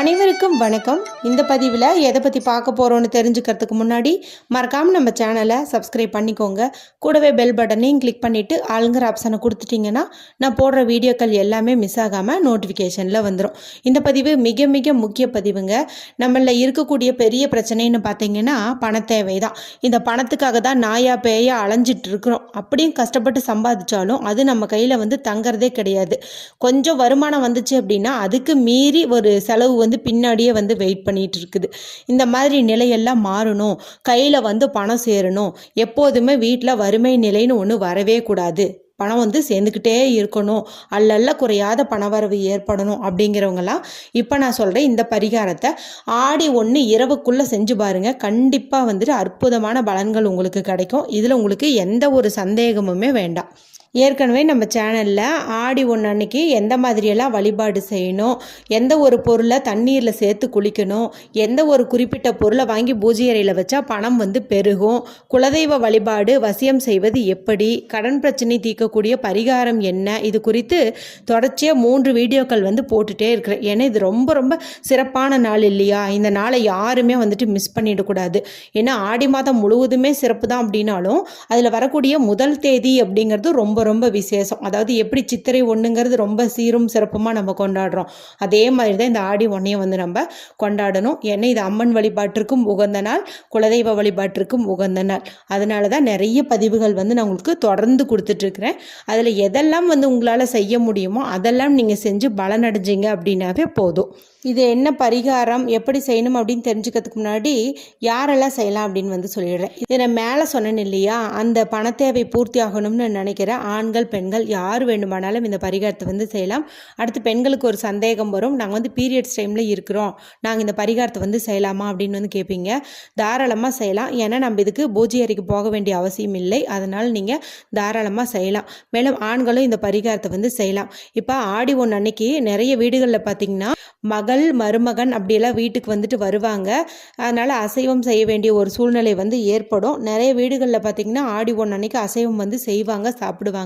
அனைவருக்கும் வணக்கம். இந்த பதிவில் எதை பற்றி பார்க்க போகிறோன்னு தெரிஞ்சுக்கிறதுக்கு முன்னாடி மறக்காமல் நம்ம சேனலை சப்ஸ்கிரைப் பண்ணிக்கோங்க. கூடவே பெல் பட்டனையும் கிளிக் பண்ணிவிட்டு ஆளுங்கிற ஆப்ஷனை கொடுத்துட்டிங்கன்னா நான் போடுற வீடியோக்கள் எல்லாமே மிஸ் ஆகாமல் நோட்டிஃபிகேஷனில் வந்துடும் இந்த பதிவு மிக மிக முக்கிய பதிவுங்க. நம்மளில் இருக்கக்கூடிய பெரிய பிரச்சனைன்னு பார்த்தீங்கன்னா பணத்தேவை தான் இந்த பணத்துக்காக தான் நாயா பேயா அலைஞ்சிட்டு இருக்கிறோம். அப்படியும் கஷ்டப்பட்டு சம்பாதிச்சாலும் அது நம்ம கையில் வந்து தங்கிறதே கிடையாது. கொஞ்சம் வருமானம் வந்துச்சு அப்படின்னா அதுக்கு மீறி ஒரு செலவு வந்து பின்னாடியே வந்து வெயிட் பண்ணிட்டு இருக்குது இந்த மாதிரி நிலையெல்லாம் மாறணும். கையில் வந்து பணம் சேரணும். எப்போதுமே வீட்டில் வறுமை நிலைன்னு ஒன்று வரவே கூடாது. பணம் வந்து சேர்ந்துக்கிட்டே இருக்கணும். அல்லல்ல குறையாத பணவரவு ஏற்படணும் அப்படிங்கிறவங்கலாம் இப்போ நான் சொல்கிறேன் இந்த பரிகாரத்தை. ஆடி ஒன்று இரவுக்குள்ளே செஞ்சு பாருங்கள் கண்டிப்பாக வந்துட்டு அற்புதமான பலன்கள் உங்களுக்கு கிடைக்கும். இதில் உங்களுக்கு எந்த ஒரு சந்தேகமுமே வேண்டாம். ஏற்கனவே நம்ம சேனலில் ஆடி ஒன்று அன்னைக்கு எந்த மாதிரியெல்லாம் வழிபாடு செய்யணும் எந்த ஒரு பொருளை தண்ணீரில் சேர்த்து குளிக்கணும் எந்த ஒரு குறிப்பிட்ட பொருளை வாங்கி பூஜை அறையில் வச்சா பணம் வந்து பெருகும் குலதெய்வ வழிபாடு வசியம் செய்வது எப்படி கடன் பிரச்சனை தீர்க்கக்கூடிய பரிகாரம் என்ன இது குறித்து தொடர்ச்சியாக மூன்று வீடியோக்கள் வந்து போட்டுகிட்டே இருக்கிறேன். ஏன்னா இது ரொம்ப ரொம்ப சிறப்பான நாள் இல்லையா? இந்த நாளை யாருமே வந்துட்டு மிஸ் பண்ணிடக்கூடாது ஏன்னா ஆடி மாதம் முழுவதுமே சிறப்பு தான் அப்படின்னாலும் அதில் வரக்கூடிய முதல் தேதி அப்படிங்கிறது ரொம்ப ரொம்ப விசேஷம். அதாவது எப்படி சித்திரை ஒன்றுங்கிறது ரொம்ப சீரும் சிறப்புமாக நம்ம கொண்டாடுறோம். அதே மாதிரி தான் இந்த ஆடி ஒன்றையும் வந்து நம்ம கொண்டாடணும். ஏன்னா இது அம்மன் வழிபாட்டிற்கும் உகந்த நாள் குலதெய்வ வழிபாட்டிற்கும் உகந்த நாள். அதனால தான் நிறைய பதிவுகள் வந்து நான் உங்களுக்கு தொடர்ந்து கொடுத்துட்ருக்குறேன். அதில் எதெல்லாம் வந்து உங்களால் செய்ய முடியுமோ அதெல்லாம் நீங்கள் செஞ்சு பலனடைஞ்சிங்க அப்படின்னாவே போதும். இது என்ன பரிகாரம் எப்படி செய்யணும் அப்படின்னு தெரிஞ்சுக்கிறதுக்கு முன்னாடி யாரெல்லாம் செய்யலாம் அப்படின்னு வந்து சொல்லிடுறேன். இதை நான் மேலே சொன்னேன் இல்லையா? அந்த பணத்தேவை பூர்த்தி ஆகணும்னு நினைக்கிறேன். ஆண்கள் பெண்கள் யார் வேண்டுமானாலும் இந்த பரிகாரத்தை வந்து செய்யலாம். அடுத்து பெண்களுக்கு ஒரு சந்தேகம் வரும். நாங்கள் வந்து பீரியட்ஸ் டைமில் இருக்கிறோம். நாங்கள் இந்த பரிகாரத்தை வந்து செய்யலாமா அப்படின்னு வந்து கேட்பீங்க தாராளமாக செய்யலாம். ஏன்னா நம்ம இதுக்கு பூஜை அறைக்கு போக வேண்டிய அவசியம் இல்லை. அதனால் நீங்கள் தாராளமாக செய்யலாம். மேலும் ஆண்களும் இந்த பரிகாரத்தை வந்து செய்யலாம். இப்போ ஆடி ஒன்று அன்னைக்கு நிறைய வீடுகளில் பார்த்தீங்கன்னா மகள் மருமகன் அப்படியெல்லாம் வீட்டுக்கு வந்துட்டு வருவாங்க. அதனால் அசைவம் செய்ய வேண்டிய ஒரு சூழ்நிலை வந்து ஏற்படும். நிறைய வீடுகளில் பார்த்தீங்கன்னா ஆடி ஒன்று அன்னைக்கு அசைவம் வந்து செய்வாங்க சாப்பிடுவாங்க.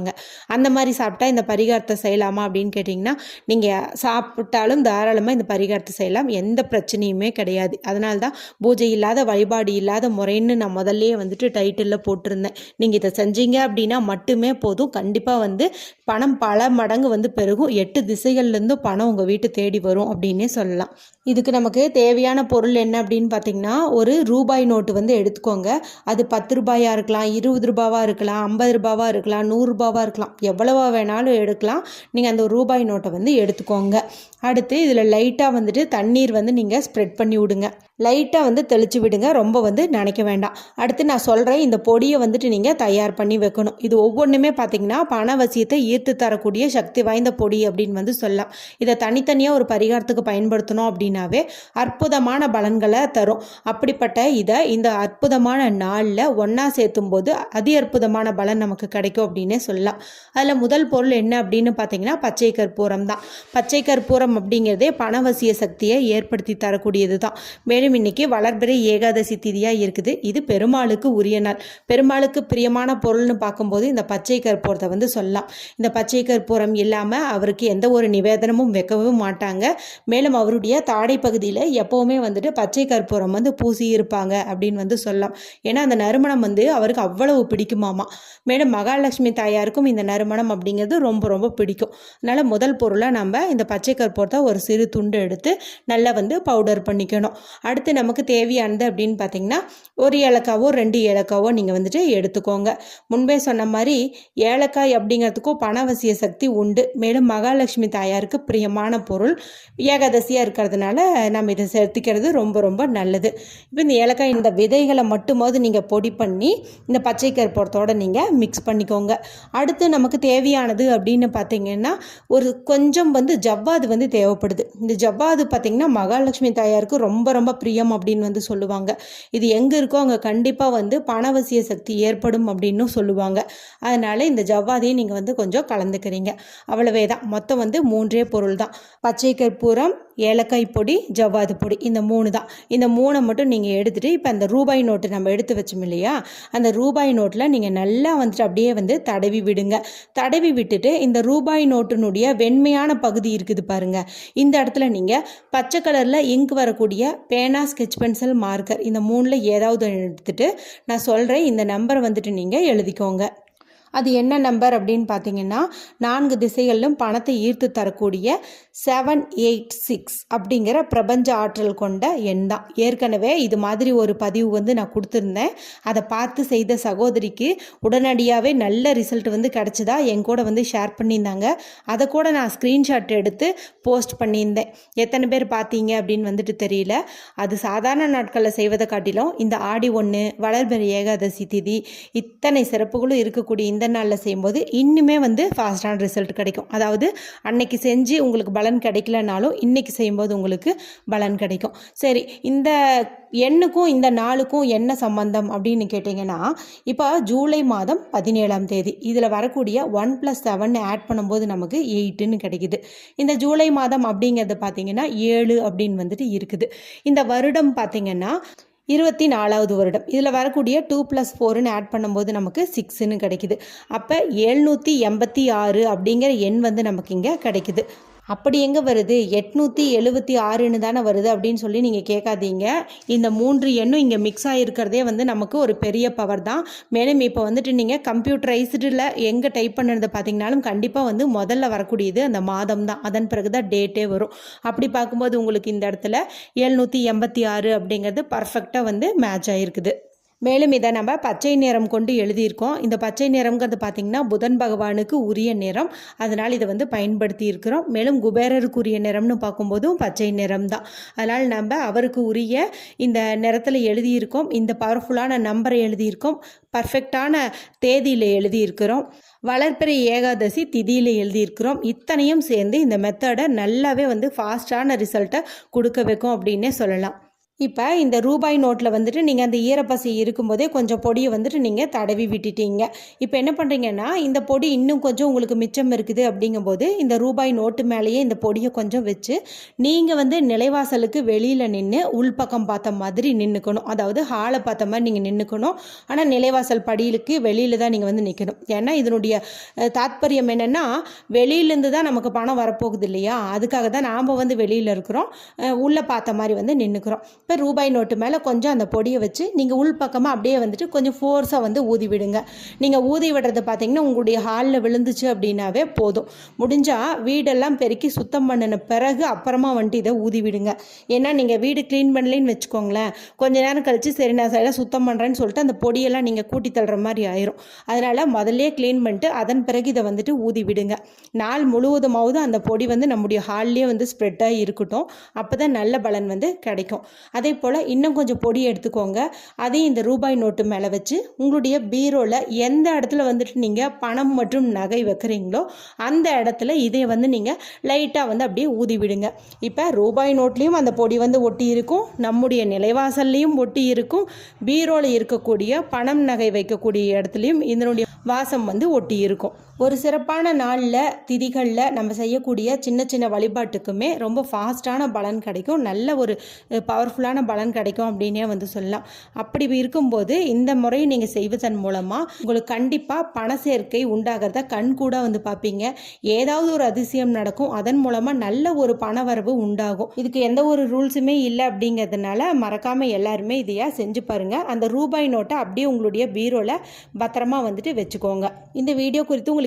அந்த மாதிரி சாப்பிட்டா இந்த பரிகாரத்தை செய்யலாமா அப்படின்னு கேட்டிங்கன்னா நீங்கள் சாப்பிட்டாலும் தாராளமாக இந்த பரிகாரத்தை செய்யலாம். எந்த பிரச்சனையுமே கிடையாது. அதனால தான் பூஜை இல்லாத வழிபாடு இல்லாத முறைன்னு நான் முதல்லையே வந்துட்டு டைட்டிலில் போட்டிருந்தேன். நீங்கள் இதை செஞ்சீங்க அப்படின்னா மட்டுமே போதும். கண்டிப்பாக வந்து பணம் பல மடங்கு வந்து பெருகும். எட்டு திசைகள்லேருந்தும் பணம் உங்கள் வீட்டு தேடி வரும் அப்படின்னே சொல்லலாம். இதுக்கு நமக்கு தேவையான பொருள் என்ன அப்படின்னு பார்த்தீங்கன்னா ஒரு ரூபாய் நோட்டு வந்து எடுத்துக்கோங்க. அது பத்து ரூபாயாக இருக்கலாம் இருபது ரூபாவாக இருக்கலாம் ஐம்பது ரூபாவாக இருக்கலாம் ரூபாவாக இருக்கலாம். எவ்வளவா வேணாலும் எடுக்கலாம். நீங்கள் அந்த ரூபாய் நோட்டை வந்து எடுத்துக்கோங்க. அடுத்து இதில் லைட்டாக வந்துட்டு தண்ணீர் வந்து நீங்கள் ஸ்ப்ரெட் பண்ணி விடுங்க. லைட்டாக வந்து தெளித்து விடுங்க. ரொம்ப வந்து நினைக்க வேண்டாம். அடுத்து நான் சொல்கிறேன் இந்த பொடியை வந்துட்டு நீங்கள் தயார் பண்ணி வைக்கணும். இது ஒவ்வொன்றுமே பார்த்தீங்கன்னா பணவசியத்தை ஈர்த்து தரக்கூடிய சக்தி வாய்ந்த பொடி அப்படின்னு வந்து சொல்லலாம். இதை தனித்தனியாக ஒரு பரிகாரத்துக்கு பயன்படுத்தணும் அப்படின்னாவே அற்புதமான பலன்களை தரும். அப்படிப்பட்ட இதை இந்த அற்புதமான நாளில் ஒன்றா சேர்த்தும் போது அதி அற்புதமான பலன் நமக்கு கிடைக்கும் அப்படின்னே சொல்லலாம். அதில் முதல் பொருள் என்ன அப்படின்னு பார்த்தீங்கன்னா பச்சை கற்பூரம் தான். பச்சை கற்பூரம் அப்படிங்கிறதே பணவசிய சக்தியை ஏற்படுத்தி தரக்கூடியது தான் மேலும் இன்னைக்கு வளர்பிறை ஏகாதசி திதியாக இருக்குது. இது பெருமாளுக்கு உரிய நாள். பெருமாளுக்கு பிரியமான பொருள்னு பார்க்கும்போது இந்த பச்சை கற்பூரத்தை வந்து சொல்லலாம். இந்த பச்சை கற்பூரம் இல்லாமல் அவருக்கு எந்த ஒரு நிவேதனமும் வைக்கவும் மாட்டாங்க. மேலும் அவருடைய தாடை பகுதியில் எப்போவுமே வந்துட்டு பச்சை கற்பூரம் வந்து பூசி இருப்பாங்க அப்படின்னு வந்து சொல்லலாம். ஏன்னா அந்த நறுமணம் வந்து அவருக்கு அவ்வளவு பிடிக்குமாமா. மேலும் மகாலட்சுமி தாயாருக்கும் இந்த நறுமணம் அப்படிங்கிறது ரொம்ப ரொம்ப பிடிக்கும். அதனால் முதல் பொருளாக நம்ம இந்த பச்சை கற்பூரம் கற்பூரத்தை ஒரு சிறு துண்டு எடுத்து நல்லா வந்து பவுடர் பண்ணிக்கணும். அடுத்து நமக்கு தேவையானது அப்படின்னு பார்த்தீங்கன்னா ஒரு ஏலக்காவோ ரெண்டு ஏலக்காவோ நீங்கள் வந்துட்டு எடுத்துக்கோங்க. முன்பே சொன்ன மாதிரி ஏலக்காய் அப்படிங்கிறதுக்கும் பணவசிய சக்தி உண்டு. மேலும் மகாலட்சுமி தாயாருக்கு பிரியமான பொருள். ஏகாதசியாக இருக்கிறதுனால நம்ம இதை சேர்த்துக்கிறது ரொம்ப ரொம்ப நல்லது. இப்போ இந்த ஏலக்காய் இந்த விதைகளை மட்டுமாவது நீங்கள் பொடி பண்ணி இந்த பச்சை கருப்பூரத்தோடு நீங்கள் மிக்ஸ் பண்ணிக்கோங்க. அடுத்து நமக்கு தேவையானது அப்படின்னு பார்த்தீங்கன்னா ஒரு கொஞ்சம் வந்து ஜவ்வாது வந்து தேவைப்படுது. இந்த ஜவ்வாது பார்த்திங்கன்னா மகாலட்சுமி தாயாருக்கு ரொம்ப ரொம்ப பிரியம் அப்படின்னு வந்து சொல்லுவாங்க. இது எங்கே இருக்கோ அங்கே கண்டிப்பாக வந்து பணவசிய சக்தி ஏற்படும் அப்படின்னு சொல்லுவாங்க. அதனால் இந்த ஜவ்வாதியை நீங்கள் வந்து கொஞ்சம் கலந்துக்கிறீங்க. அவ்வளவே தான். மொத்தம் வந்து மூன்றே பொருள் தான். பச்சை கற்பூரம் ஏலக்காய் பொடி ஜவ்வாது பொடி. இந்த மூணு தான். இந்த மூணை மட்டும் நீங்கள் எடுத்துகிட்டு இப்போ அந்த ரூபாய் நோட்டு நம்ம எடுத்து வச்சோம் இல்லையா? அந்த ரூபாய் நோட்டில் நீங்கள் நல்லா வந்துட்டு அப்படியே வந்து தடவி விடுங்க. தடவி விட்டுட்டு இந்த ரூபாய் நோட்டினுடைய வெண்மையான பகுதி இருக்குது இந்த இடத்துல நீங்கள் பச்சை கலரில் இங்க் வரக்கூடிய பேனா ஸ்கெச் பென்சில் மார்க்கர் இந்த மூணில் ஏதாவது எடுத்துகிட்டு நான் சொல்கிறேன் இந்த நம்பரை வந்துட்டு நீங்கள் எழுதிக்கோங்க. அது என்ன நம்பர் அப்படின்னு பார்த்தீங்கன்னா நான்கு திசைகளிலும் பணத்தை ஈர்த்து தரக்கூடிய செவன் எயிட் சிக்ஸ் அப்படிங்கிற பிரபஞ்ச ஆற்றல் கொண்ட எண் தான். ஏற்கனவே இது மாதிரி ஒரு பதிவு வந்து நான் கொடுத்துருந்தேன். அதை பார்த்து செய்த சகோதரிக்கு உடனடியாகவே நல்ல ரிசல்ட் வந்து கிடச்சிதா? என் கூட வந்து ஷேர் பண்ணியிருந்தாங்க. அதை கூட நான் ஸ்க்ரீன்ஷாட் எடுத்து போஸ்ட் பண்ணியிருந்தேன். எத்தனை பேர் பார்த்தீங்க அப்படின்னு வந்துட்டு தெரியல. அது சாதாரண நாட்களில் செய்வதை காட்டிலும் இந்த ஆடி ஒன்று வளர்பிறை ஏகாதசி திதி இத்தனை சிறப்புகளும் இருக்கக்கூடிய இந்த நாளில் செய்யும்போது இன்னுமே வந்து ஃபாஸ்டான ரிசல்ட் கிடைக்கும். அதாவது அன்னைக்கு செஞ்சு உங்களுக்கு பல பலன் கிடைக்கலனாலும் இன்றைக்கி செய்யும்போது உங்களுக்கு பலன் கிடைக்கும். சரி இந்த எண்ணுக்கும் இந்த நாளுக்கும் என்ன சம்பந்தம் அப்படின்னு கேட்டிங்கன்னா இப்போ ஜூலை மாதம் பதினேழாம் தேதி இதில் வரக்கூடிய ஒன் ப்ளஸ் செவன் ஆட் பண்ணும்போது நமக்கு எயிட்டுன்னு கிடைக்குது. இந்த ஜூலை மாதம் அப்படிங்கிறது பார்த்தீங்கன்னா ஏழு அப்படின்னு வந்துட்டு இருக்குது. இந்த வருடம் பார்த்தீங்கன்னா இருபத்தி நாலாவது வருடம். இதில் வரக்கூடிய டூ ப்ளஸ் ஃபோருன்னு ஆட் பண்ணும்போது நமக்கு சிக்ஸுன்னு கிடைக்குது. அப்போ எழுநூற்றி எண்பத்தி ஆறு அப்படிங்கிற எண் வந்து நமக்கு இங்கே கிடைக்குது. அப்படி எங்கே வருது? எட்நூற்றி எழுபத்தி ஆறுன்னு தானே வருது அப்படின்னு சொல்லி நீங்கள் கேட்காதீங்க. இந்த மூன்று எண்ணும் இங்கே மிக்ஸ் ஆகிருக்கிறதே வந்து நமக்கு ஒரு பெரிய பவர் தான். மேலும் இப்போ வந்துட்டு நீங்கள் கம்ப்யூட்டரைஸ்டில் எங்கே டைப் பண்ணுறதை பார்த்தீங்கனாலும் கண்டிப்பாக வந்து முதல்ல வரக்கூடியது அந்த மாதம் தான். அதன் பிறகு தான் டேட்டே வரும். அப்படி பார்க்கும்போது உங்களுக்கு இந்த இடத்துல எழுநூற்றி எண்பத்தி ஆறு அப்படிங்கிறது பர்ஃபெக்டாக வந்து மேட்ச் ஆகிருக்குது மேலும் இதை நம்ம பச்சை நிறம் கொண்டு எழுதியிருக்கோம். இந்த பச்சை நிறம்ங்கிறது பார்த்திங்கன்னா புதன் பகவானுக்கு உரிய நிறம். அதனால் இதை வந்து பயன்படுத்தி இருக்கிறோம் மேலும் குபேரருக்கு உரிய நிறம்னு பார்க்கும்போதும் பச்சை நிறம் தான் அதனால் நம்ம அவருக்கு உரிய இந்த நிறத்தில் எழுதியிருக்கோம். இந்த பவர்ஃபுல்லான நம்பரை எழுதியிருக்கோம். பர்ஃபெக்டான தேதியில் எழுதியிருக்கிறோம். வளர்ப்பிறை ஏகாதசி திதியில் எழுதியிருக்கிறோம். இத்தனையும் சேர்ந்து இந்த மெத்தடை நல்லாவே வந்து ஃபாஸ்ட்டான ரிசல்ட்டை கொடுக்க வைக்கும் அப்படின்னே சொல்லலாம். இப்போ இந்த ரூபாய் நோட்டில் வந்துட்டு நீங்கள் அந்த ஈரப்பசி இருக்கும்போதே கொஞ்சம் பொடியை வந்துட்டு நீங்கள் தடவி விட்டுட்டீங்க. இப்போ என்ன பண்ணுறீங்கன்னா இந்த பொடி இன்னும் கொஞ்சம் உங்களுக்கு மிச்சம் இருக்குது அப்படிங்கும்போது இந்த ரூபாய் நோட்டு மேலேயே இந்த பொடியை கொஞ்சம் வச்சு நீங்கள் வந்து நிலைவாசலுக்கு வெளியில் நின்று உள்பக்கம் பார்த்த மாதிரி நின்றுக்கணும் அதாவது ஹாலை பார்த்த மாதிரி நீங்கள் நின்றுக்கணும் ஆனால் நிலைவாசல் படியிலுக்கு வெளியில் தான் நீங்கள் வந்து நிற்கணும் ஏன்னா இதனுடைய தாத்பரியம் என்னென்னா வெளியிலேருந்து தான் நமக்கு பணம் வரப்போகுது இல்லையா? அதுக்காக தான் நாம் வந்து வெளியில் இருக்கிறோம். உள்ளே பார்த்த மாதிரி வந்து நின்றுக்கிறோம் இப்போ ரூபாய் நோட்டு மேலே கொஞ்சம் அந்த பொடியை வச்சு நீங்கள் உள் பக்கமாக அப்படியே வந்துட்டு கொஞ்சம் ஃபோர்ஸாக வந்து ஊதி விடுங்க. நீங்கள் ஊதி விடுறது பார்த்தீங்கன்னா உங்களுடைய ஹாலில் விழுந்துச்சு அப்படின்னாவே போதும். முடிஞ்சால் வீடெல்லாம் பெருக்கி சுத்தம் பண்ணின பிறகு அப்புறமா வந்துட்டு இதை ஊதி விடுங்க. ஏன்னா நீங்கள் வீடு க்ளீன் பண்ணலைன்னு வச்சுக்கோங்களேன். கொஞ்ச நேரம் கழித்து சரி நான் சைடாக சுத்தம் பண்ணுறேன்னு சொல்லிட்டு அந்த பொடியெல்லாம் நீங்கள் கூட்டி தள்ளுற மாதிரி ஆயிரும். அதனால் முதல்லே க்ளீன் பண்ணிட்டு அதன் பிறகு இதை வந்துட்டு ஊதி விடுங்க. நாள் முழுவதுமாவது அந்த பொடி வந்து நம்முடைய ஹால்லேயே வந்து ஸ்ப்ரெட்டாக இருக்கட்டும். அப்போ தான் நல்ல பலன் வந்து கிடைக்கும். அதே போல் இன்னும் கொஞ்சம் பொடி எடுத்துக்கோங்க. அதையும் இந்த ரூபாய் நோட்டு மேலே வச்சு உங்களுடைய பீரோவில் எந்த இடத்துல வந்துட்டு நீங்கள் பணம் மற்றும் நகை வைக்கிறீங்களோ அந்த இடத்துல இதை வந்து நீங்கள் லைட்டாக வந்து அப்படியே ஊதி விடுங்க. இப்போ ரூபாய் நோட்லேயும் அந்த பொடி வந்து ஒட்டி இருக்கும். நம்முடைய நிலைவாசல்லையும் ஒட்டி இருக்கும். பீரோவில் இருக்கக்கூடிய பணம் நகை வைக்கக்கூடிய இடத்துலையும் இதனுடைய வாசம் வந்து ஒட்டி இருக்கும். ஒரு சிறப்பான நாளில் திதிகளில் நம்ம செய்யக்கூடிய சின்ன சின்ன வழிபாட்டுக்குமே ரொம்ப ஃபாஸ்ட்டான பலன் கிடைக்கும். நல்ல ஒரு பவர்ஃபுல்லான பலன் கிடைக்கும் அப்படின்னே வந்து சொல்லலாம். அப்படி இருக்கும்போது இந்த முறையை நீங்கள் செய்வதன் மூலமாக உங்களுக்கு கண்டிப்பாக பண சேர்க்கை உண்டாகிறத கண் கூட வந்து பார்ப்பீங்க. ஏதாவது ஒரு அதிசயம் நடக்கும். அதன் மூலமாக நல்ல ஒரு பண வரவு உண்டாகும். இதுக்கு எந்த ஒரு ரூல்ஸுமே இல்லை அப்படிங்கிறதுனால மறக்காமல் எல்லாருமே இதையாக செஞ்சு பாருங்கள் அந்த ரூபாய் நோட்டை அப்படியே உங்களுடைய பீரோவில் பத்திரமா வந்துட்டு வச்சுக்கோங்க. இந்த வீடியோ குறித்து உங்களுக்கு